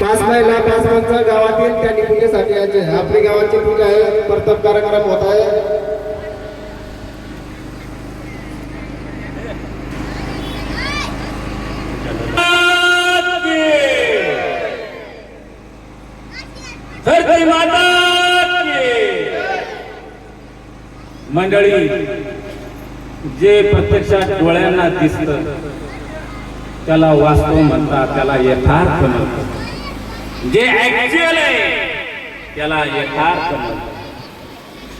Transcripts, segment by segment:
पाच महिला पाच माणसं गावातील त्यांनी पूजेसाठी यायचे आपली गावाची पूजा आहे. प्रथम कार्यक्रम होत आहे. मंडळी जे प्रत्यक्षात डोळ्यांना दिसत त्याला वास्तव म्हणतात त्याला यथार्थ म्हणतात. जे ऍक्च्युअल आहे त्याला यथार्थ म्हणतात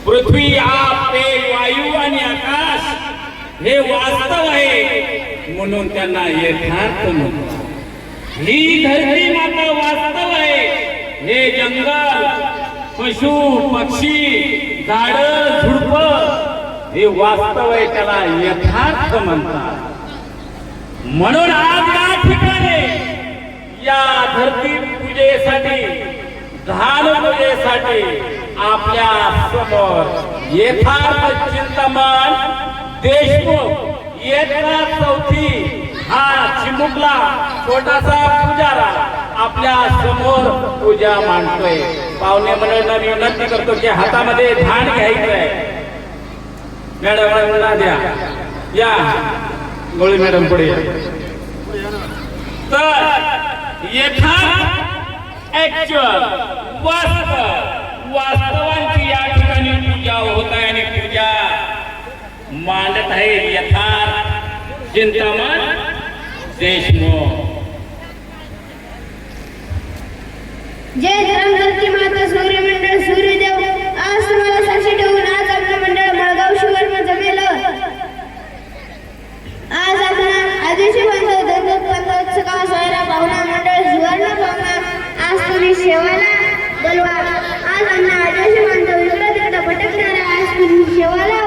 पृथ्वी, आप तेज वायू आणि आकाश, हे वास्तव आहे म्हणून त्यांना यथार्थ म्हणतात ही धरती माता वास्तव आहे हे जंगल, पशु, पक्षी, झाड, झुडप, हे वास्तव आहे त्याला यथार्थ म्हणतात। म्हणून आज या ठिकाणी, या धरती विजयासाठी धान आपल्यासमोर. यथार्थ चिंतमान देशमुख येत्या चौथी हा चिमुकला छोटासा पुजारा आपल्यासमोर पूजा मांडतोय. पाहुणे मंडळींना मी विनंती करतो की हातामध्ये धान घ्यायचं आहे. मॅडम द्या. या. गोळी मॅडम पुढे या. तर यथार्थ ऍक्च्युअल वास्तव वास्तवांची या ठिकाणी पूजा होत आहे आणि पूजा मांडत आहे यथार्थ. चिंतामण देशमुख. जय धर्मधरती ఆదేశం అంత ఉష్ణోగ్రత పట్టణ రాష్ట్రం శివాల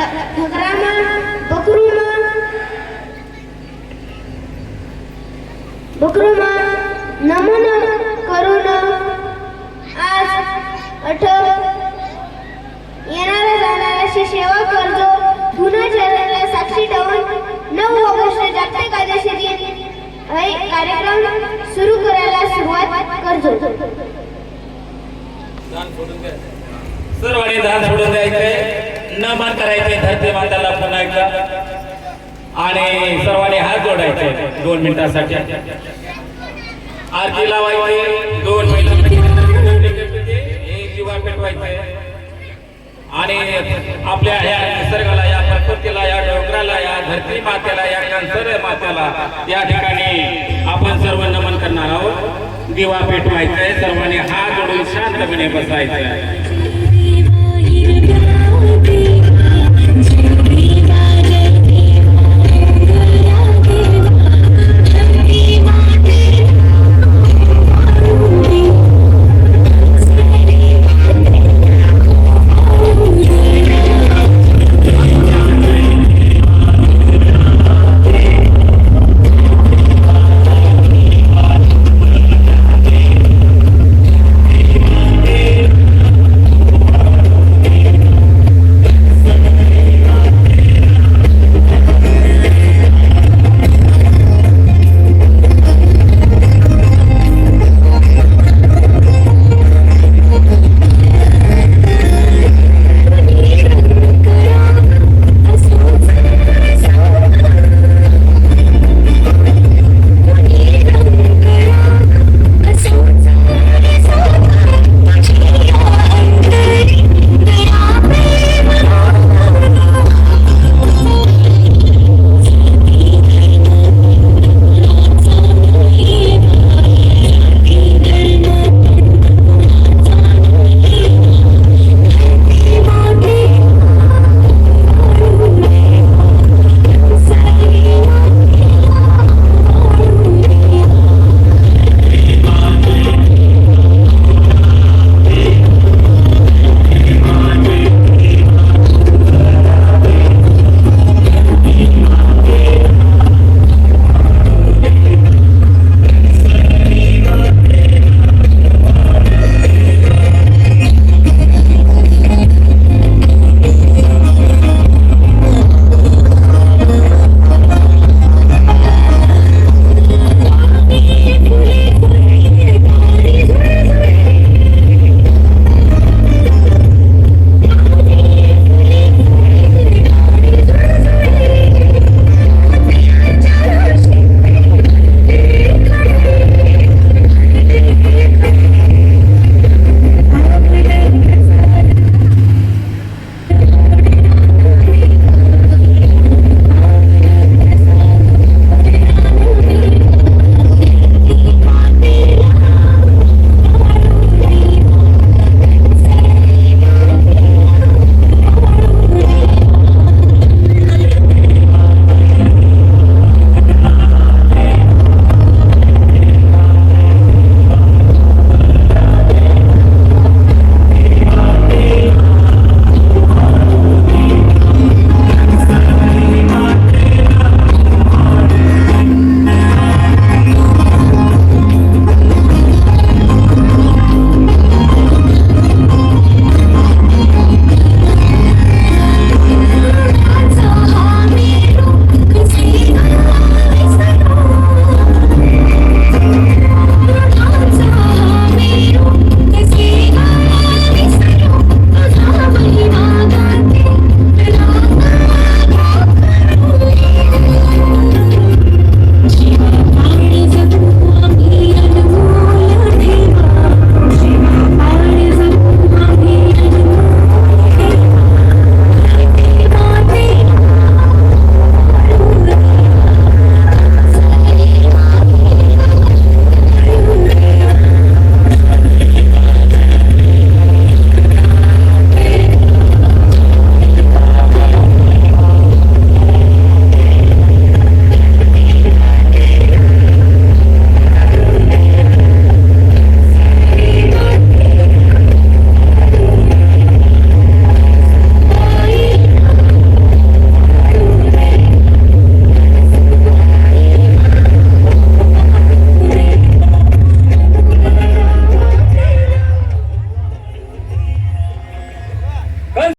डोरमा ढ- ढगरामा बकरुमा बकरुमा नमन करून आज अठ येणाऱ्या जाणाऱ्याची सेवा करतो पुन्हा चरणाला साक्षी ठेवून नऊ ऑगस्ट जागतिक आदिवासी दिन कार्यक्रम सुरू करायला सुरुवात करतो सर्वांनी धान सोडून द्यायचंय नमन करायचे धरती माताला पुन्हा एकदा. आणि सर्वांनी हात जोडायचे दोन मिनिटासाठी. आरती लावायची दोन मिनिट एक दिवा आणि आपल्या ह्या निसर्गाला या प्रकृतीला या डोंगराला या धरती मातेला या कंसर मातेला या ठिकाणी आपण सर्व नमन करणार आहोत. दिवा पेटवायचा आहे सर्वांनी हात जोडून शांतपणे बसायचं आहे